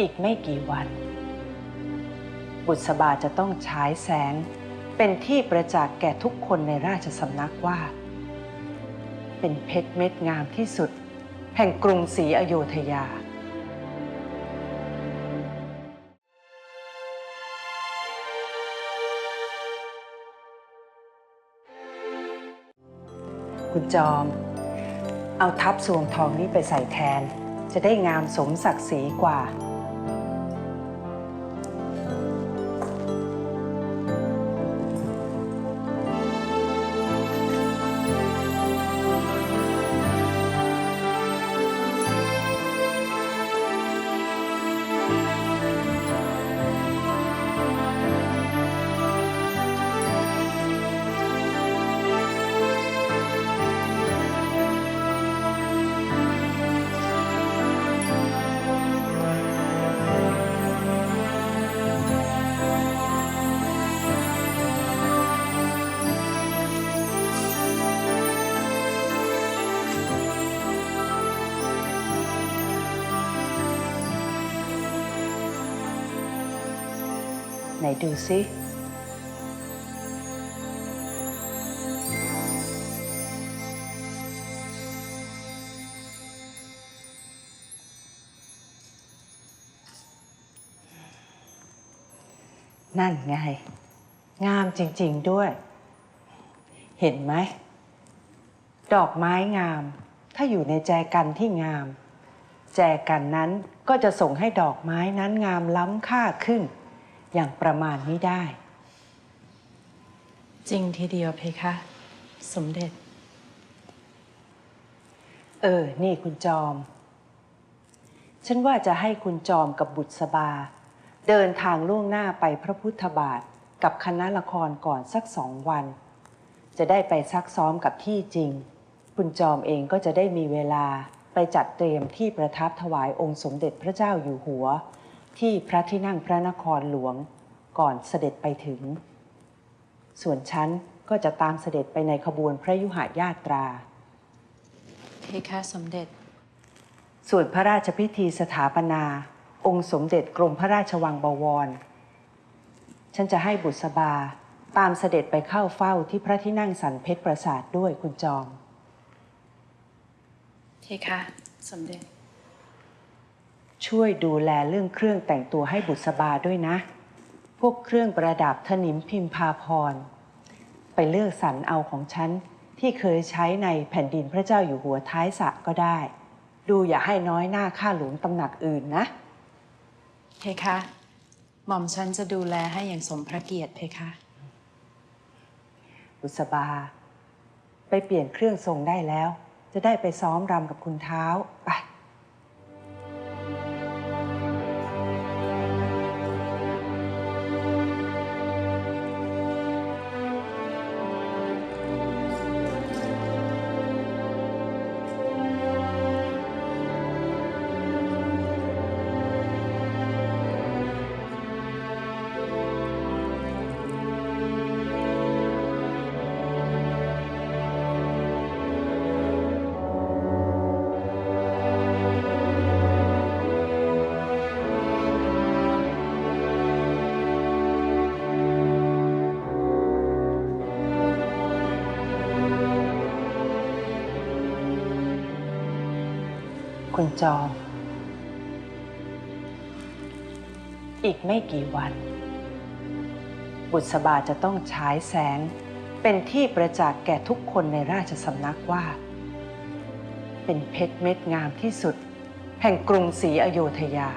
อีกไม่กี่วัน บุษบาจะต้องฉายแสงเป็นที่ประจักษ์แก่ทุกคนในราชสำนักว่า เป็นเพชรเม็ดงามที่สุด แห่งกรุงศรีอโยธยาคุณจอม เอาทับสวงทองนี้ไปใส่แทน จะได้งามสมศักดิ์ศรีกว่า ไหนดูซินั่นไง งามจริง ๆด้วย เห็นไหม ดอกไม้งาม ถ้าอยู่ในแจกันที่งาม แจกันนั้นก็จะส่งให้ดอกไม้นั้นงามล้ำค่าขึ้น อย่างประมาณไม่ได้ จริงทีเดียวเพคะ สมเด็จ เออ นี่คุณจอม ฉันว่าจะให้คุณจอมกับบุตรสบา เดินทางล่วงหน้าไปพระพุทธบาทกับคณะละครก่อนสักสองวัน จะได้ไปซักซ้อมกับที่จริง คุณจอมเองก็จะได้มีเวลาไปจัดเตรียมที่ประทับถวายองค์สมเด็จพระเจ้าอยู่หัว ที่พระที่นั่งพระนครหลวงก่อนเสด็จไปถึง ส่วนฉันก็จะตามเสด็จไปในขบวนพระยุหญาตราเพคะสมเด็จ ส่วนพระราชพิธีสถาปนา องค์สมเด็จกรมพระราชวังบวร ฉันจะให้บุษบาตามเสด็จไปเข้าเฝ้าที่พระที่นั่งสันเพชรปราสาทด้วยคุณจอมเพคะสมเด็จ ช่วยดูแลเรื่องเครื่องแต่งตัวให้บุษบาด้วยนะ พวกเครื่องประดับถนิมพิมพาพร ไปเลือกสรรเอาของฉัน ที่เคยใช้ในแผ่นดินพระเจ้าอยู่หัวท้ายสระก็ได้ ดูอย่าให้น้อยหน้าข้าหลวงตำหนักอื่นนะเพคะ หม่อมฉันจะดูแลให้อย่างสมพระเกียรติเพคะ บุษบา ไปเปลี่ยนเครื่องทรงได้แล้ว จะได้ไปซ้อมรำกับคุณเท้าไป คุณจอม อีกไม่กี่วัน บุษบาจะต้องฉายแสงเป็นที่ประจักษ์แก่ทุกคนในราชสำนักว่า เป็นเพชรเม็ดงามที่สุด แห่งกรุงศรีอโยธยา